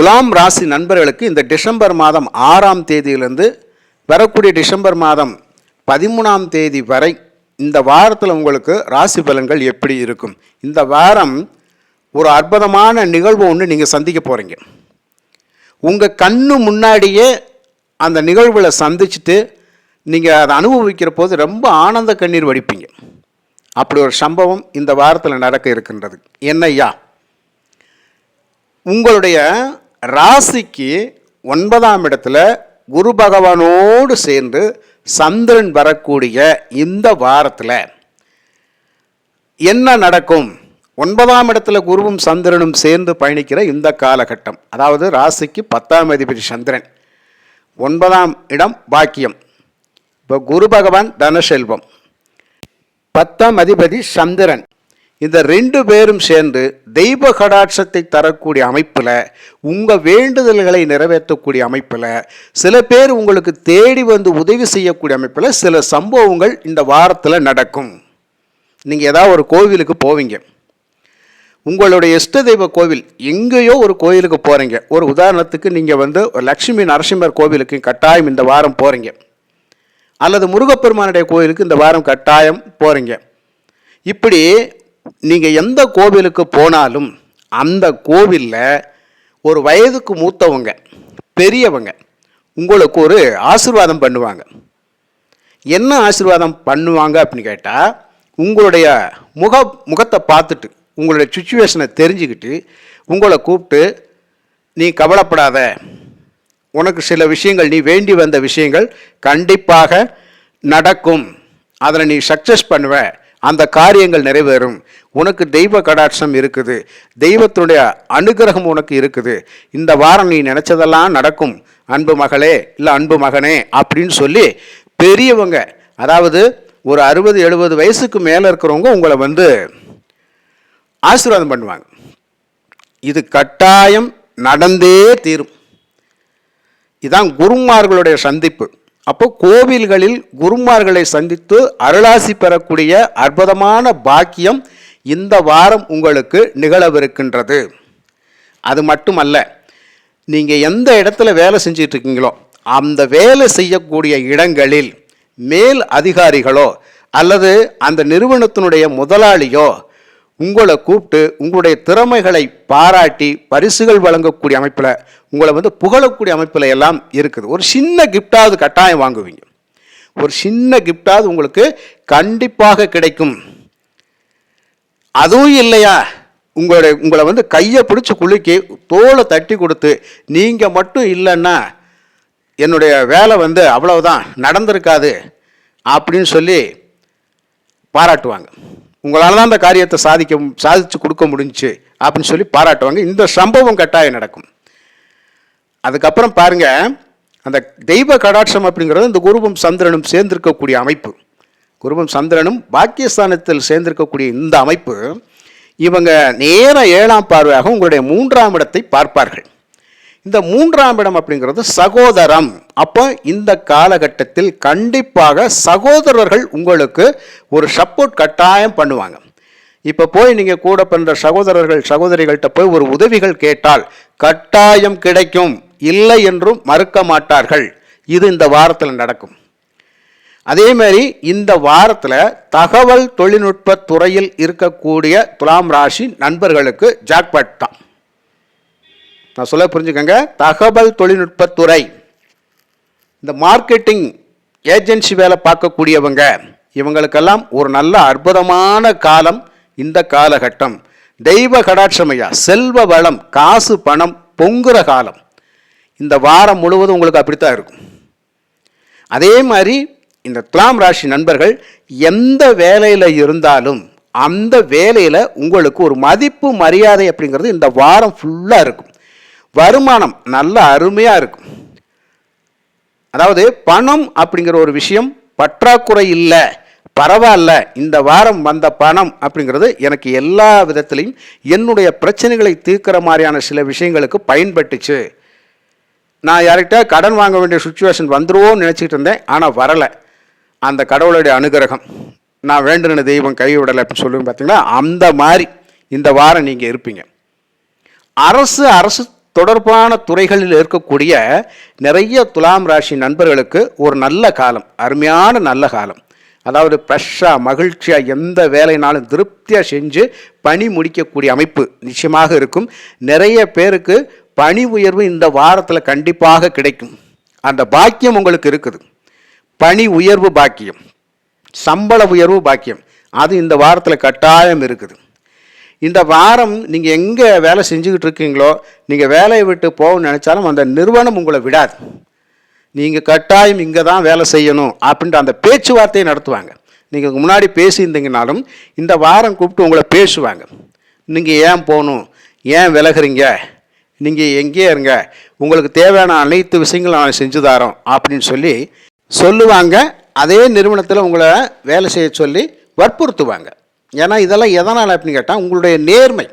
துலாம் ராசி நண்பர்களுக்கு இந்த டிசம்பர் மாதம் ஆறாம் தேதியிலிருந்து வரக்கூடிய டிசம்பர் மாதம் பதிமூணாம் தேதி வரை இந்த வாரத்தில் உங்களுக்கு ராசி பலன்கள் எப்படி இருக்கும்? இந்த வாரம் ஒரு அற்புதமான நிகழ்வு ஒன்று நீங்கள் சந்திக்க போகிறீங்க உங்கள் கண்ணு முன்னாடியே அந்த நிகழ்வில் சந்திச்சுட்டு நீங்கள் அதை அனுபவிக்கிற போது ரொம்ப ஆனந்த கண்ணீர் வடிப்பீங்க. அப்படி ஒரு சம்பவம் இந்த வாரத்தில் நடக்க இருக்கின்றது. என்னய்யா? உங்களுடைய ராசிக்கு ஒன்பதாம் இடத்துல குரு பகவானோடு சேர்ந்து சந்திரன் வரக்கூடிய இந்த வாரத்தில் என்ன நடக்கும்? ஒன்பதாம் இடத்துல குருவும் சந்திரனும் சேர்ந்து பயணிக்கிற இந்த காலகட்டம். அதாவது ராசிக்கு பத்தாம் அதிபதி சந்திரன். ஒன்பதாம் இடம் பாக்கியம். இப்போ குரு பகவான் தனசெல்வம். பத்தாம் அதிபதி சந்திரன். இந்த ரெண்டு பேரும் சேர்ந்து தெய்வ கடாட்சத்தை தரக்கூடிய அமைப்பில் உங்கள் வேண்டுதல்களை நிறைவேற்றக்கூடிய அமைப்பில் சில பேர் உங்களுக்கு தேடி வந்து உதவி செய்யக்கூடிய அமைப்பில் சில சம்பவங்கள் இந்த வாரத்தில் நடக்கும். நீங்கள் ஏதாவது ஒரு கோவிலுக்கு போவீங்க. உங்களுடைய இஷ்ட தெய்வ கோவில் எங்கேயோ ஒரு கோயிலுக்கு போகிறீங்க ஒரு உதாரணத்துக்கு நீங்கள் வந்து ஒரு லக்ஷ்மி நரசிம்மர் கோவிலுக்கு கட்டாயம் இந்த வாரம் போகிறீங்க அல்லது முருகப்பெருமானுடைய கோயிலுக்கு இந்த வாரம் கட்டாயம் போகிறீங்க இப்படி நீங்கள் எந்த கோவிலுக்கு போனாலும் அந்த கோவிலில் ஒரு வயதுக்கு மூத்தவங்க பெரியவங்க உங்களுக்கு ஒரு ஆசீர்வாதம் பண்ணுவாங்க. என்ன ஆசீர்வாதம் பண்ணுவாங்க அப்படின்னு கேட்டால் உங்களுடைய முக முகத்தை பார்த்துட்டு உங்களுடைய சுச்சுவேஷனை தெரிஞ்சுக்கிட்டு உங்களை கூப்பிட்டு நீ கவலைப்படாத. உனக்கு சில விஷயங்கள் நீ வேண்டி வந்த விஷயங்கள் கண்டிப்பாக நடக்கும். அதில் நீ சக்ஸஸ் பண்ணுவ. அந்த காரியங்கள் நிறைவேறும். உனக்கு தெய்வ கடாட்சம் இருக்குது. தெய்வத்தினுடைய அனுகிரகம் உனக்கு இருக்குது. இந்த வாரம் நீ நினச்சதெல்லாம் நடக்கும். அன்பு மகளே இல்லை அன்பு மகனே அப்படின்னு சொல்லி பெரியவங்க அதாவது ஒரு அறுபது எழுபது வயசுக்கு மேலே இருக்கிறவங்க உங்களை வந்து ஆசீர்வாதம் பண்ணுவாங்க. இது கட்டாயம் நடந்தே தீரும். இதான் குருமார்களுடைய சந்திப்பு. அப்போ கோவில்களில் குருமார்களை சந்தித்து அருளாசி பெறக்கூடிய அற்புதமான பாக்கியம் இந்த வாரம் உங்களுக்கு நிகழவிருக்கின்றது. அது மட்டுமல்ல நீங்கள் எந்த இடத்துல வேலை செஞ்சிட்ருக்கீங்களோ அந்த வேலை செய்யக்கூடிய இடங்களில் மேல் அதிகாரிகளோ அல்லது அந்த நிறுவனத்தினுடைய முதலாளியோ உங்களை கூப்பிட்டு உங்களுடைய திறமைகளை பாராட்டி பரிசுகள் வழங்கக்கூடிய அமைப்பில் உங்களை வந்து புகழக்கூடிய அமைப்பில் எல்லாம் இருக்குது. ஒரு சின்ன கிஃப்டாவது கட்டாயம் வாங்குவீங்க. ஒரு சின்ன கிஃப்டாவது உங்களுக்கு கண்டிப்பாக கிடைக்கும். அதுவும் இல்லையா? உங்களுடைய உங்களை வந்து கையை பிடிச்சி குலுக்கி தோலை தட்டி கொடுத்து நீங்கள் மட்டும் இல்லைன்னா என்னுடைய வேலை வந்து அவ்வளவுதான் நடந்திருக்காது அப்படின்னு சொல்லி பாராட்டுவாங்க. உங்களால் தான் அந்த காரியத்தை சாதிக்க சாதித்து கொடுக்க முடிஞ்சுச்சு அப்படின்னு சொல்லி பாராட்டுவாங்க. இந்த சம்பவம் கட்டாயம் நடக்கும். அதுக்கப்புறம் பாருங்க அந்த தெய்வ கடாட்சம் அப்படிங்கிறது இந்த குருவும் சந்திரனும் சேர்ந்திருக்கக்கூடிய அமைப்பு. குருவும் சந்திரனும் பாக்கியஸ்தானத்தில் சேர்ந்திருக்கக்கூடிய இந்த அமைப்பு இவங்க நேர ஏழாம் பார்வையாக உங்களுடைய மூன்றாம் இடத்தை பார்ப்பார்கள். இந்த மூன்றாம் இடம் அப்படிங்கிறது சகோதரம். அப்போ இந்த காலகட்டத்தில் கண்டிப்பாக சகோதரர்கள் உங்களுக்கு ஒரு சப்போர்ட் கட்டாயம் பண்ணுவாங்க. இப்போ போய் நீங்கள் கூட பண்ணுற சகோதரர்கள் சகோதரிகள்கிட்ட போய் ஒரு உதவிகள் கேட்டால் கட்டாயம் கிடைக்கும். இல்லை என்றும் மறுக்க மாட்டார்கள். இது இந்த வாரத்தில் நடக்கும். அதே மாதிரி இந்த வாரத்தில் தகவல் தொழில்நுட்ப துறையில் இருக்கக்கூடிய துலாம் ராசி நண்பர்களுக்கு ஜாக்பாட் தான். நான் சொல்ல புரிஞ்சுக்கங்க. தகவல் தொழில்நுட்பத்துறை இந்த மார்க்கெட்டிங் ஏஜென்சி வேலை பார்க்கக்கூடியவங்க இவங்களுக்கெல்லாம் ஒரு நல்ல அற்புதமான காலம் இந்த காலகட்டம். தெய்வ கடாட்சமையா செல்வ வளம் காசு பணம் பொங்குற காலம். இந்த வாரம் முழுவதும் உங்களுக்கு அப்படித்தான் இருக்கும். அதே மாதிரி இந்த துலாம் ராசி நண்பர்கள் எந்த வேலையில் இருந்தாலும் அந்த வேலையில் உங்களுக்கு ஒரு மதிப்பு மரியாதை அப்படிங்கிறது இந்த வாரம் ஃபுல்லாக இருக்கும். வருமானம் நல்ல அருமையாக இருக்கும். அதாவது பணம் அப்படிங்கிற ஒரு விஷயம் பற்றாக்குறை இல்லை பரவாயில்ல இந்த வாரம் வந்த பணம் அப்படிங்கிறது எனக்கு எல்லா விதத்திலையும் என்னுடைய பிரச்சனைகளை தீர்க்கிற மாதிரியான சில விஷயங்களுக்கு பயன்பட்டுச்சு. நான் யார்கிட்ட கடன் வாங்க வேண்டிய சுச்சுவேஷன் வந்துடுவோன்னு நினச்சிக்கிட்டு இருந்தேன் ஆனால் வரலை. அந்த கடவுளுடைய அனுகிரகம் நான் வேண்டுன தெய்வம் கைவிடலை அப்படின்னு சொல்லுங்க பார்த்தீங்கன்னா அந்த மாதிரி இந்த வாரம் நீங்கள் இருப்பீங்க. அரசு அரசு தொடர்பான துறைகளில் இருக்கக்கூடிய நிறைய துலாம் ராசி நண்பர்களுக்கு ஒரு நல்ல காலம் அருமையான நல்ல காலம். அதாவது ஃப்ரெஷ்ஷாக மகிழ்ச்சியாக எந்த வேலைனாலும் திருப்தியாக செஞ்சு பணி முடிக்கக்கூடிய அமைப்பு நிச்சயமாக இருக்கும். நிறைய பேருக்கு பணி உயர்வு இந்த வாரத்தில் கண்டிப்பாக கிடைக்கும். அந்த பாக்கியம் உங்களுக்கு இருக்குது. பணி உயர்வு பாக்கியம் சம்பள உயர்வு பாக்கியம். அது இந்த வாரத்தில் கட்டாயம் இருக்குது. இந்த வாரம் நீங்கள் எங்கே வேலை செஞ்சுக்கிட்டு இருக்கீங்களோ நீங்கள் வேலையை விட்டு போகணும்னு நினச்சாலும் அந்த நிறுவனம் உங்களை விடாது. நீங்கள் கட்டாயம் இங்கே தான் வேலை செய்யணும் அப்படின்ற அந்த பேச்சுவார்த்தையை நடத்துவாங்க. நீங்கள் முன்னாடி பேசியிருந்தீங்கனாலும் இந்த வாரம் கூப்பிட்டு உங்களை பேசுவாங்க. நீங்கள் ஏன் போகணும்? ஏன் விலகுறீங்க? நீங்கள் எங்கேயே இருங்க. உங்களுக்கு தேவையான அனைத்து விஷயங்களும் நான் செஞ்சு தரோம் அப்படின்னு சொல்லி சொல்லுவாங்க அதே நிறுவனத்தில் உங்களை வேலை செய்ய சொல்லி வற்புறுத்துவாங்க. ஏன்னா இதெல்லாம் எதனால் அப்படின்னு கேட்டால் உங்களுடைய நேர்மை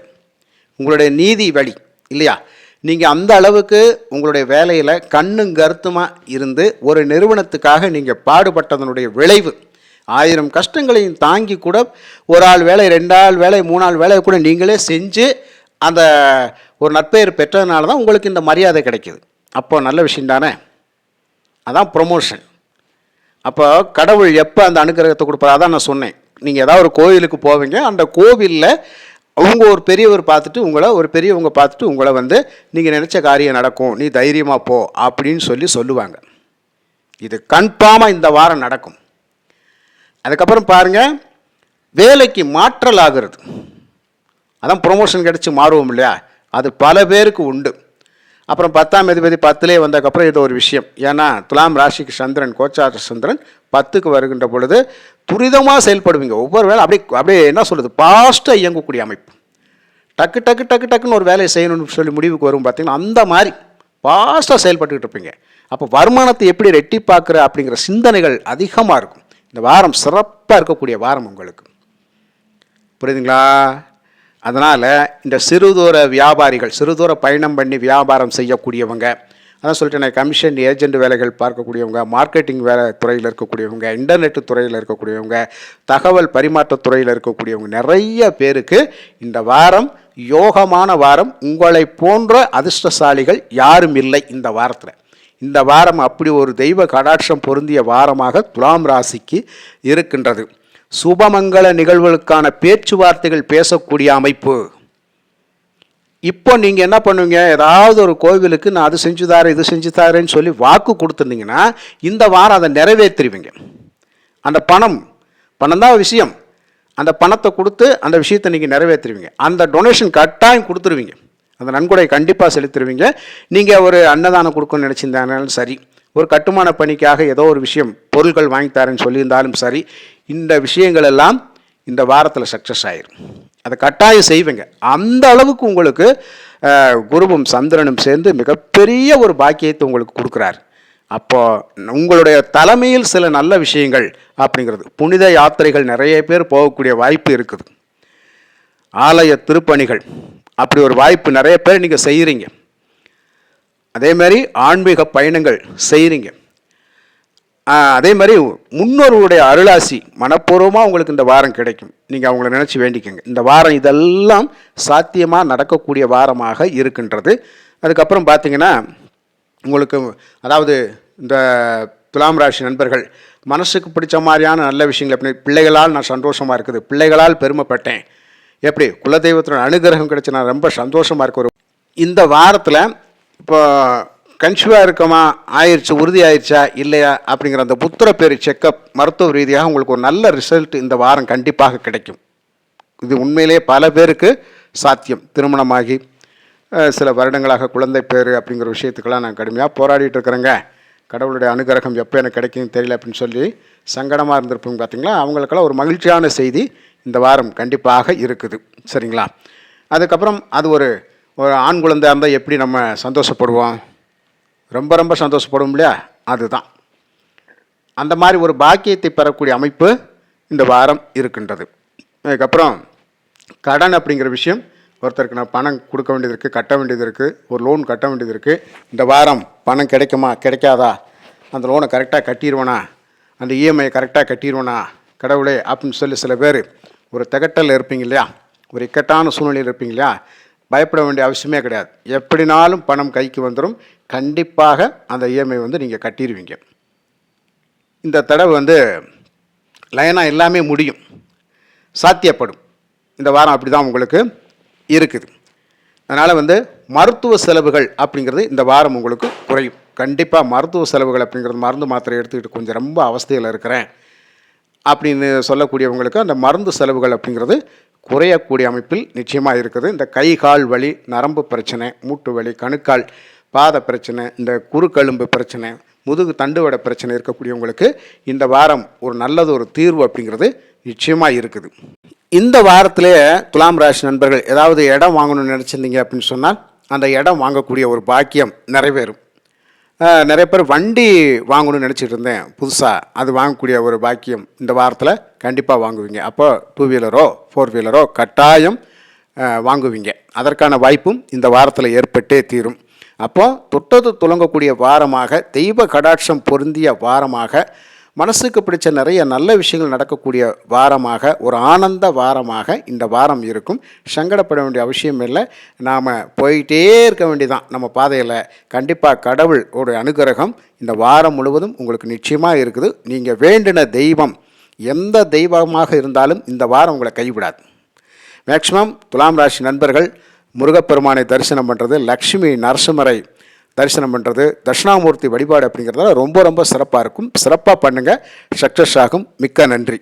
உங்களுடைய நீதி வழி இல்லையா? நீங்கள் அந்த அளவுக்கு உங்களுடைய வேலையில் கண்ணும் கருத்துமாக இருந்து ஒரு நிறுவனத்துக்காக நீங்கள் பாடுபட்டதனுடைய விளைவு. ஆயிரம் கஷ்டங்களையும் தாங்கி கூட ஒரு ஆள் வேலை ரெண்டாள் வேலை மூணாள் வேலையை கூட நீங்களே செஞ்சு அந்த ஒரு நட்பெயர் பெற்றதுனால தான் உங்களுக்கு இந்த மரியாதை கிடைக்கிது. அப்போ நல்ல விஷயம் தானே? அதான் ப்ரொமோஷன் அப்போ கடவுள் எப்போ அந்த அனுகிரகத்தை கொடுப்பாரு? அதான் நான் சொன்னேன். நீங்கள் ஏதாவது ஒரு கோவிலுக்கு போவீங்க அந்த கோவிலில் அவங்க ஒரு பெரியவர் பார்த்துட்டு உங்களை ஒரு பெரியவங்க பார்த்துட்டு உங்களை வந்து நீங்கள் நினச்ச காரியம் நடக்கும் நீ தைரியமாக போ அப்படின்னு சொல்லி சொல்லுவாங்க. இது கன்ஃபார்மாக இந்த வாரம் நடக்கும். அதுக்கப்புறம் பாருங்கள் வேலைக்கு மாற்றல் ஆகிறது அதான் ப்ரொமோஷன் கிடச்சி மாறுவோம் இல்லையா? அது பல பேருக்கு உண்டு. அப்புறம் பத்தாம் அதிபதி பத்துலேயே வந்ததுக்கப்புறம் இது ஒரு விஷயம். ஏன்னா துலாம் ராசிக்கு சந்திரன் கோச்சார சந்திரன் பத்துக்கு வருகின்ற பொழுது துரிதமாக செயல்படுவீங்க. ஒவ்வொரு வேலை அப்படியே அப்படியே என்ன சொல்கிறது பாஸ்ட்டாக இயங்கக்கூடிய அமைப்பு. டக்கு டக்கு டக்கு டக்குன்னு ஒரு வேலையை செய்யணும்னு சொல்லி முடிவுக்கு வரும் பார்த்திங்கன்னா அந்த மாதிரி ஃபாஸ்ட்டாக செயல்பட்டுக்கிட்டு இருப்பீங்க. அப்போ வருமானத்தை எப்படி ரெட்டிப்பாக்குற அப்படிங்கிற சிந்தனைகள் அதிகமாக இருக்கும். இந்த வாரம் சிறப்பாக இருக்கக்கூடிய வாரம் உங்களுக்கு. புரியுதுங்களா? அதனால் இந்த சிறுதூர வியாபாரிகள் சிறுதூர பயணம் பண்ணி வியாபாரம் செய்யக்கூடியவங்க அதான் சொல்லிட்டேன் கமிஷன் ஏஜென்ட் வேலைகள் பார்க்கக்கூடியவங்க மார்க்கெட்டிங் வேலை துறையில் இருக்கக்கூடியவங்க இன்டர்நெட் துறையில் இருக்கக்கூடியவங்க தகவல் பரிமாற்ற துறையில் இருக்கக்கூடியவங்க நிறைய பேருக்கு இந்த வாரம் யோகமான வாரம் உங்களை போன்ற அதிர்ஷ்டசாலிகள் யாரும் இல்லை இந்த வாரத்தில். இந்த வாரம் அப்படி ஒரு தெய்வ கடாட்சம் பொருந்திய வாரமாக துலாம் ராசிக்கு இருக்கின்றது. சுபமங்கள நிகழ்வுகளுக்கான பேச்சுவார்த்தைகள் பேசக்கூடிய அமைப்பு. இப்போ நீங்கள் என்ன பண்ணுவீங்க? ஏதாவது ஒரு கோவிலுக்கு நான் அது செஞ்சு தரேன் இது செஞ்சு தரேன்னு சொல்லி வாக்கு கொடுத்துருந்தீங்கன்னா இந்த வாரம் அதை நிறைவேற்றிடுவீங்க அந்த பணம் பணம் தான் விஷயம். அந்த பணத்தை கொடுத்து அந்த விஷயத்தை நீங்கள் நிறைவேற்றுவீங்க அந்த டொனேஷன் கட்டாயம் கொடுத்துருவீங்க. அந்த நன்கொடை கண்டிப்பாக செலுத்திடுவீங்க நீங்கள் ஒரு அன்னதானம் கொடுக்கணும்னு நினச்சிருந்தாலும் சரி ஒரு கட்டுமான பணிக்காக ஏதோ ஒரு விஷயம் பொருட்கள் வாங்கி தரேன்னு சொல்லியிருந்தாலும் சரி இந்த விஷயங்கள் எல்லாம் இந்த வாரத்தில் சக்ஸஸ் ஆயிரும். அதை கட்டாயம் செய்வீங்க. அந்த அளவுக்கு உங்களுக்கு குருவும் சந்திரனும் சேர்ந்து மிகப்பெரிய ஒரு பாக்கியத்தை உங்களுக்கு கொடுக்குறாரு. அப்போ உங்களுடைய தலைமையில் சில நல்ல விஷயங்கள் அப்படிங்கிறது. புனித யாத்திரைகள் நிறைய பேர் போகக்கூடிய வாய்ப்பு இருக்குது. ஆலய திருப்பணிகள். அப்படி ஒரு வாய்ப்பு நிறைய பேர் நீங்கள் செய்கிறீங்க அதே மாதிரி ஆன்மீக பயணங்கள் செய்கிறீங்க அதே மாதிரி முன்னோர்களுடைய அருளாசி மனப்பூர்வமாக உங்களுக்கு இந்த வாரம் கிடைக்கும். நீங்கள் அவங்கள நினச்சி வேண்டிக்கங்க. இந்த வாரம் இதெல்லாம் சாத்தியமாக நடக்கக்கூடிய வாரமாக இருக்கின்றது. அதுக்கப்புறம் பார்த்திங்கன்னா உங்களுக்கு அதாவது இந்த துலாம் ராசி நண்பர்கள் மனசுக்கு பிடிச்ச மாதிரியான நல்ல விஷயங்கள் எப்படி பிள்ளைகளால் நான் சந்தோஷமாக இருக்குது பிள்ளைகளால் பெருமைப்பட்டேன் எப்படி குலதெய்வத்தின் அனுகிரகம் கிடைச்சி நான் ரொம்ப சந்தோஷமாக இருக்க ஒரு இந்த வாரத்தில் இப்போ கன்சியூவாக இருக்கமா? ஆயிடுச்சு உறுதி ஆயிடுச்சா இல்லையா? அப்படிங்கிற அந்த புத்திர பேர் செக்கப் மருத்துவ ரீதியாக உங்களுக்கு ஒரு நல்ல ரிசல்ட் இந்த வாரம் கண்டிப்பாக கிடைக்கும். இது உண்மையிலே பல பேருக்கு சாத்தியம். திருமணமாகி சில வருடங்களாக குழந்தை பேர் அப்படிங்கிற விஷயத்துக்கெல்லாம் நான் கடுமையாக போராடிட்டு இருக்கிறேங்க. கடவுளுடைய அனுகிரகம் எப்போ எனக்கு கிடைக்கும்னு தெரியல அப்படின்னு சொல்லி சங்கடமாக இருந்திருப்பீங்க பார்த்தீங்களா அவங்களுக்கெல்லாம் ஒரு மகிழ்ச்சியான செய்தி இந்த வாரம் கண்டிப்பாக இருக்குது. சரிங்களா? அதுக்கப்புறம் அது ஒரு ஒரு ஆண் குழந்தையாக இருந்தால் எப்படி நம்ம சந்தோஷப்படுவோம்? ரொம்ப ரொம்ப சந்தோஷப்படும் இல்லையா? அதுதான். அந்த மாதிரி ஒரு பாக்கியத்தை பெறக்கூடிய அமைப்பு இந்த வாரம் இருக்கின்றது. அதுக்கப்புறம் கடன் அப்படிங்கிற விஷயம் ஒருத்தருக்கு நான் பணம் கொடுக்க வேண்டியது இருக்குது கட்ட வேண்டியது இருக்குது ஒரு லோன் கட்ட வேண்டியது இருக்குது இந்த வாரம் பணம் கிடைக்குமா கிடைக்காதா? அந்த லோனை கரெக்டாக கட்டிடுவேனா அந்த இஎம்ஐ கரெக்டாக கட்டிடுவேனா கடவுளே அப்படின்னு சொல்லி சில பேர் ஒரு திகட்டல் இருப்பீங்க இல்லையா? ஒரு இக்கட்டான சூழ்நிலையில் இருப்பீங்க இல்லையா? பயப்பட வேண்டிய அவசியமே கிடையாது. எப்படினாலும் பணம் கைக்கு வந்துடும் கண்டிப்பாக அந்த இஎம்ஐ வந்து நீங்கள் கட்டிடுவீங்க இந்த தடவை வந்து லைனாக எல்லாமே முடியும். சாத்தியப்படும். இந்த வாரம் அப்படி தான் உங்களுக்கு இருக்குது. அதனால் வந்து மருத்துவ செலவுகள் அப்படிங்கிறது இந்த வாரம் உங்களுக்கு குறையும். கண்டிப்பாக மருத்துவ செலவுகள் அப்படிங்கிறது மருந்து மாத்திரை எடுத்துக்கிட்டு கொஞ்சம் ரொம்ப அவஸ்தையில் இருக்கிறேன். அப்படின்னு சொல்லக்கூடியவங்களுக்கு அந்த மருந்து செலவுகள் அப்படிங்கிறது குறையக்கூடிய அமைப்பில் நிச்சயமாக இருக்குது. இந்த கை கால் வலி நரம்பு பிரச்சனை மூட்டு வலி கணுக்கால் பாத பிரச்சனை இந்த குறுக்கெலும்பு பிரச்சனை முதுகு தண்டுவட பிரச்சனை இருக்கக்கூடியவங்களுக்கு இந்த வாரம் ஒரு நல்லது ஒரு தீர்வு அப்படிங்கிறது நிச்சயமாக இருக்குது. இந்த வாரத்திலே துலாம் ராசி நண்பர்கள் ஏதாவது இடம் வாங்கணும்னு நினச்சிருந்தீங்க அப்படின்னு சொன்னால் அந்த இடம் வாங்கக்கூடிய ஒரு பாக்கியம் நிறைவேறும். நிறைய பேர் வண்டி வாங்கணும்னு நினச்சிட்டு இருந்தேன். புதுசாக அது வாங்கக்கூடிய ஒரு பாக்கியம் இந்த வாரத்தில் கண்டிப்பாக வாங்குவீங்க. அப்போ டூ வீலரோ ஃபோர் வீலரோ கட்டாயம் வாங்குவீங்க. அதற்கான வாய்ப்பும் இந்த வாரத்தில் ஏற்பட்டே தீரும். அப்போ தொட்டது துலங்கக்கூடிய வாரமாக தெய்வ கடாட்சம் பொருந்திய வாரமாக மனசுக்கு பிடிச்ச நிறைய நல்ல விஷயங்கள் நடக்கக்கூடிய வாரமாக ஒரு ஆனந்த வாரமாக இந்த வாரம் இருக்கும். சங்கடப்பட வேண்டிய அவசியம் இல்லை. நாம் போயிட்டே இருக்க வேண்டியதான் நம்ம பாதையில் கண்டிப்பாக கடவுள் ஒரு அனுகிரகம் இந்த வாரம் முழுவதும் உங்களுக்கு நிச்சயமாக இருக்குது. நீங்கள் வேண்டின தெய்வம் எந்த தெய்வமாக இருந்தாலும் இந்த வாரம் உங்களை கைவிடாது. மேக்சிமம் துலாம் ராசி நண்பர்கள் முருகப்பெருமானை தரிசனம் பண்ணுறது லக்ஷ்மி நரசிம்மரை தரிசனம் பண்ணுறது தட்சிணாமூர்த்தி வழிபாடு அப்படிங்கிறதால ரொம்ப ரொம்ப சிறப்பாக இருக்கும். சிறப்பாக பண்ணுங்கள் சக்ஸஸ் ஆகும். மிக்க நன்றி.